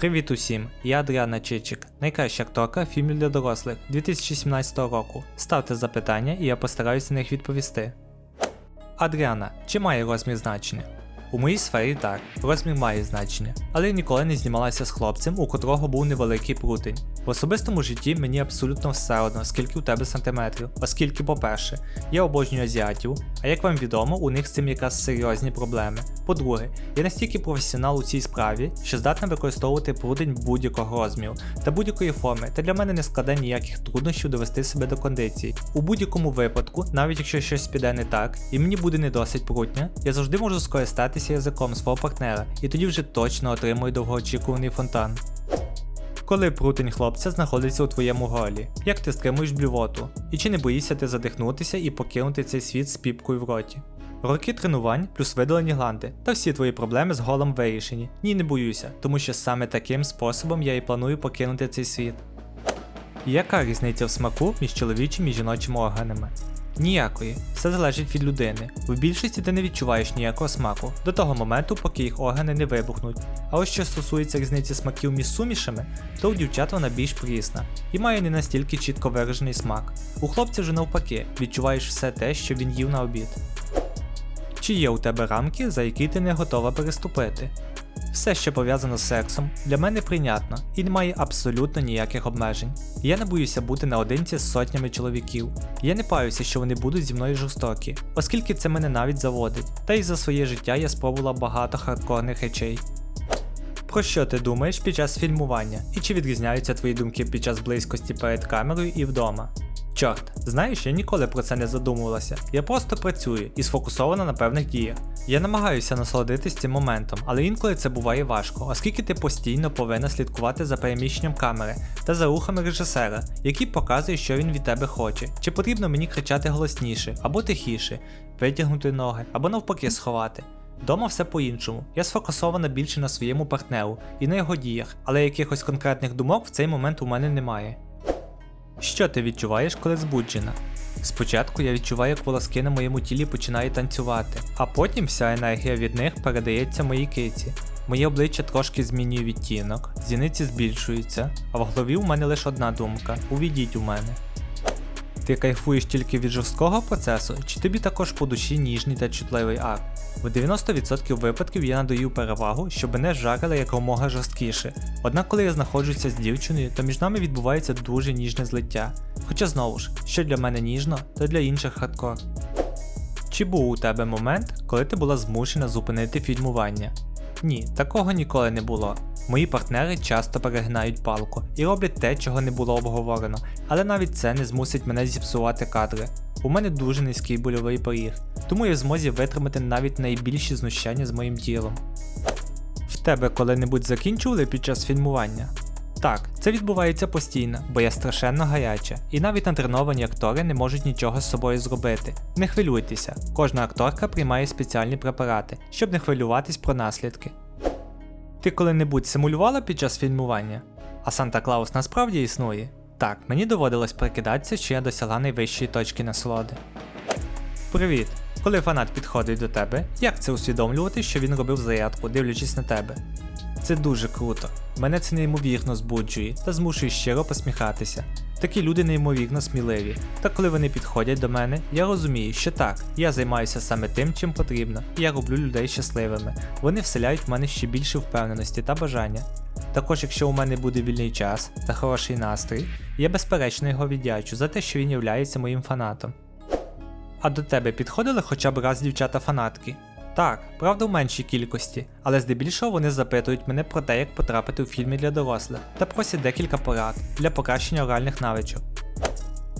Привіт усім! Я Адріана Чичик, найкраща акторка фільмів для дорослих 2017 року. Ставте запитання і я постараюся на них відповісти. Адріана, чи має розмір значення? У моїй сфері так, розмір має значення, але я ніколи не знімалася з хлопцем, у котрого був невеликий прутень. В особистому житті мені абсолютно все одно, скільки у тебе сантиметрів, оскільки, по-перше, я обожнюю азіатів, а як вам відомо, у них з цим якраз серйозні проблеми. По-друге, я настільки професіонал у цій справі, що здатна використовувати прудень будь-якого розміру та будь-якої форми, та для мене не складе ніяких труднощів довести себе до кондиції. У будь-якому випадку, навіть якщо щось піде не так, і мені буде не досить прутня, я завжди можу скористатися язиком свого партнера, і тоді вже точно отримую довгоочікуваний фонтан. Коли прутень хлопця знаходиться у твоєму голі, як ти стримуєш блювоту? І чи не боїшся ти задихнутися і покинути цей світ з піпкою в роті? Роки тренувань плюс видалені гланди, та всі твої проблеми з голом вирішені. Ні, не боюся, тому що саме таким способом я і планую покинути цей світ. Яка різниця в смаку між чоловічим і жіночими органами? Ніякої, все залежить від людини. В більшості ти не відчуваєш ніякого смаку до того моменту, поки їх органи не вибухнуть. А ось що стосується різниці смаків між сумішами, то у дівчат вона більш прісна і має не настільки чітко виражений смак. У хлопця вже навпаки, відчуваєш все те, що він їв на обід. Чи є у тебе рамки, за які ти не готова переступити? Все, що пов'язано з сексом, для мене прийнятно і немає абсолютно ніяких обмежень. Я не боюся бути наодинці з сотнями чоловіків. Я не паюся, що вони будуть зі мною жорстокі, оскільки це мене навіть заводить, та й за своє життя я спробувала багато хардкорних речей. Про що ти думаєш під час фільмування? І чи відрізняються твої думки під час близькості перед камерою і вдома? Чорт, знаєш, я ніколи про це не задумувалася. Я просто працюю і сфокусована на певних діях. Я намагаюся насолодитись цим моментом, але інколи це буває важко, оскільки ти постійно повинна слідкувати за переміщенням камери та за рухами режисера, який показує, що він від тебе хоче. Чи потрібно мені кричати голосніше або тихіше, витягнути ноги або навпаки сховати. Дома все по-іншому. Я сфокусована більше на своєму партнеру і на його діях, але якихось конкретних думок в цей момент у мене немає. Що ти відчуваєш, коли збуджена? Спочатку я відчуваю, як волоски на моєму тілі починають танцювати, а потім вся енергія від них передається моїй киці. Моє обличчя трошки змінює відтінок, зіниці збільшуються, а в голові у мене лише одна думка увійдіть у мене. Ти кайфуєш тільки від жорсткого процесу, чи тобі також по душі ніжний та чутливий акт? В 90% випадків я надаю перевагу, щоб мене жарили якомога жорсткіше. Однак, коли я знаходжуся з дівчиною, то між нами відбувається дуже ніжне злиття. Хоча знову ж, що для мене ніжно, то для інших хардкор. Чи був у тебе момент, коли ти була змушена зупинити фільмування? Ні, такого ніколи не було. Мої партнери часто перегинають палку і роблять те, чого не було обговорено, але навіть це не змусить мене зіпсувати кадри. У мене дуже низький больовий поріг, тому я в змозі витримати навіть найбільші знущання з моїм тілом. В тебе коли-небудь закінчували під час фільмування? Так, це відбувається постійно, бо я страшенно гаряча, і навіть натреновані актори не можуть нічого з собою зробити. Не хвилюйтеся, кожна акторка приймає спеціальні препарати, щоб не хвилюватись про наслідки. Ти коли-небудь симулювала під час фільмування? А Санта Клаус насправді існує? Так, мені доводилось прикидатися, що я досягла найвищої точки насолоди. Привіт! Коли фанат підходить до тебе, як це усвідомлювати, що він робив зарядку, дивлячись на тебе? Це дуже круто. Мене це неймовірно збуджує та змушує щиро посміхатися. Такі люди неймовірно сміливі. Та коли вони підходять до мене, я розумію, що так, я займаюся саме тим, чим потрібно, і я роблю людей щасливими. Вони вселяють в мене ще більше впевненості та бажання. Також, якщо у мене буде вільний час та хороший настрій, я безперечно його віддячу за те, що він являється моїм фанатом. А до тебе підходили хоча б раз дівчата-фанатки? Так, правда в меншій кількості, але здебільшого вони запитують мене про те, як потрапити у фільми для дорослих, та просять декілька порад для покращення оральних навичок.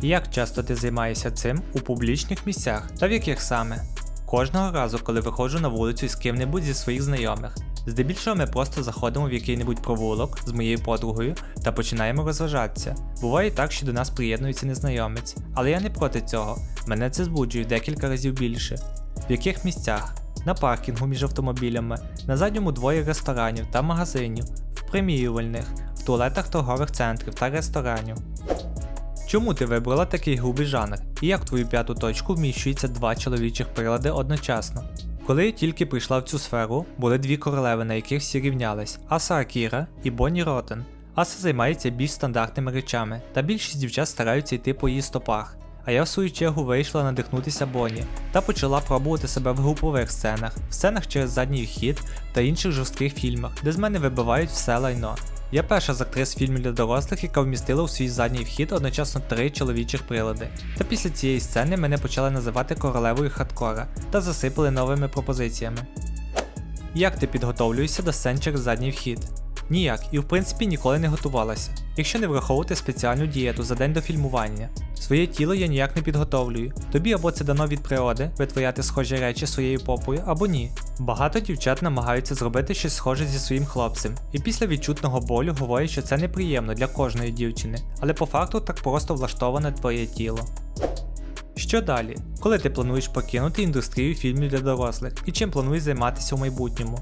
Як часто ти займаєшся цим у публічних місцях та в яких саме? Кожного разу, коли виходжу на вулицю з ким-небудь зі своїх знайомих. Здебільшого ми просто заходимо в який-небудь провулок з моєю подругою та починаємо розважатися. Буває так, що до нас приєднується незнайомець, але я не проти цього. Мене це збуджує декілька разів більше. В яких місцях? На паркінгу між автомобілями, на задньому дворі ресторанів та магазинів, в преміювальних, в туалетах торгових центрів та ресторанів. Чому ти вибрала такий грубий жанр? І як в твою п'яту точку вміщується два чоловічих прилади одночасно? Коли я тільки прийшла в цю сферу, були дві королеви, на яких всі рівнялись: Аса Акіра і Бонні Ротен. Аса займається більш стандартними речами, та більшість дівчат стараються йти по її стопах. А я в свою чергу вийшла надихнутися Бонні та почала пробувати себе в групових сценах, в сценах через задній вхід та інших жорстких фільмах, де з мене вибивають все лайно. Я перша з актрис фільмів для дорослих, яка вмістила у свій задній вхід одночасно три чоловічих прилади. Та після цієї сцени мене почали називати королевою хардкора та засипали новими пропозиціями. Як ти підготовлюєшся до сцен через задній вхід? Ніяк, і в принципі ніколи не готувалася, якщо не враховувати спеціальну дієту за день до фільмування. Своє тіло я ніяк не підготовлюю. Тобі або це дано від природи, витворяти схожі речі своєю попою, або ні. Багато дівчат намагаються зробити щось схоже зі своїм хлопцем, і після відчутного болю говорять, що це неприємно для кожної дівчини, але по факту так просто влаштоване твоє тіло. Що далі? Коли ти плануєш покинути індустрію фільмів для дорослих і чим плануєш займатися у майбутньому?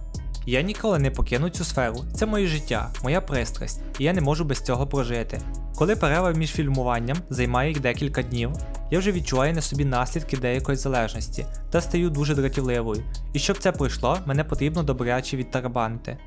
Я ніколи не покину цю сферу, це моє життя, моя пристрасть, і я не можу без цього прожити. Коли перерва між фільмуванням займає їх декілька днів, я вже відчуваю на собі наслідки деякої залежності та стаю дуже дратівливою, і щоб це пройшло, мене потрібно добряче відтарабанити.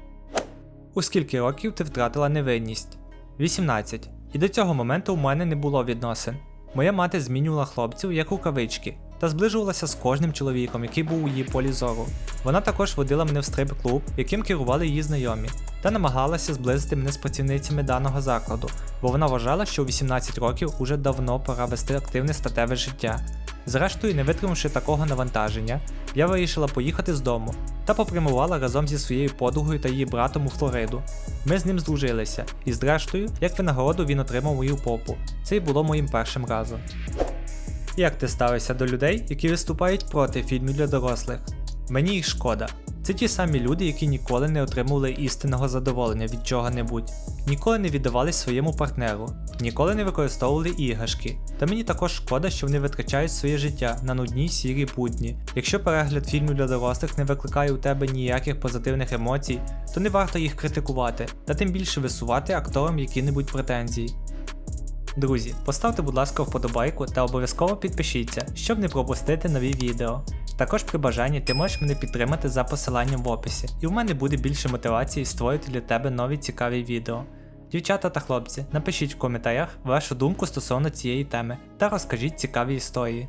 У скільки років ти втратила невинність? 18. І до цього моменту у мене не було відносин. Моя мати змінювала хлопців як рукавички та зближувалася з кожним чоловіком, який був у її полі зору. Вона також водила мене в стрип-клуб, яким керували її знайомі, та намагалася зблизити мене з працівницями даного закладу, бо вона вважала, що у 18 років уже давно пора вести активне статеве життя. Зрештою, не витримавши такого навантаження, я вирішила поїхати з дому та попрямувала разом зі своєю подругою та її братом у Флориду. Ми з ним здружилися, і зрештою, як винагороду він отримав мою попу. Це й було моїм першим разом. Як ти ставишся до людей, які виступають проти фільмів для дорослих? Мені їх шкода. Це ті самі люди, які ніколи не отримували істинного задоволення від чого-небудь, ніколи не віддавались своєму партнеру, ніколи не використовували іграшки. Та мені також шкода, що вони витрачають своє життя на нудні сірі будні. Якщо перегляд фільмів для дорослих не викликає у тебе ніяких позитивних емоцій, то не варто їх критикувати, та тим більше висувати акторам які-небудь претензії. Друзі, поставте, будь ласка, вподобайку та обов'язково підпишіться, щоб не пропустити нові відео. Також при бажанні ти можеш мене підтримати за посиланням в описі, і в мене буде більше мотивації створити для тебе нові цікаві відео. Дівчата та хлопці, напишіть в коментарях вашу думку стосовно цієї теми та розкажіть цікаві історії.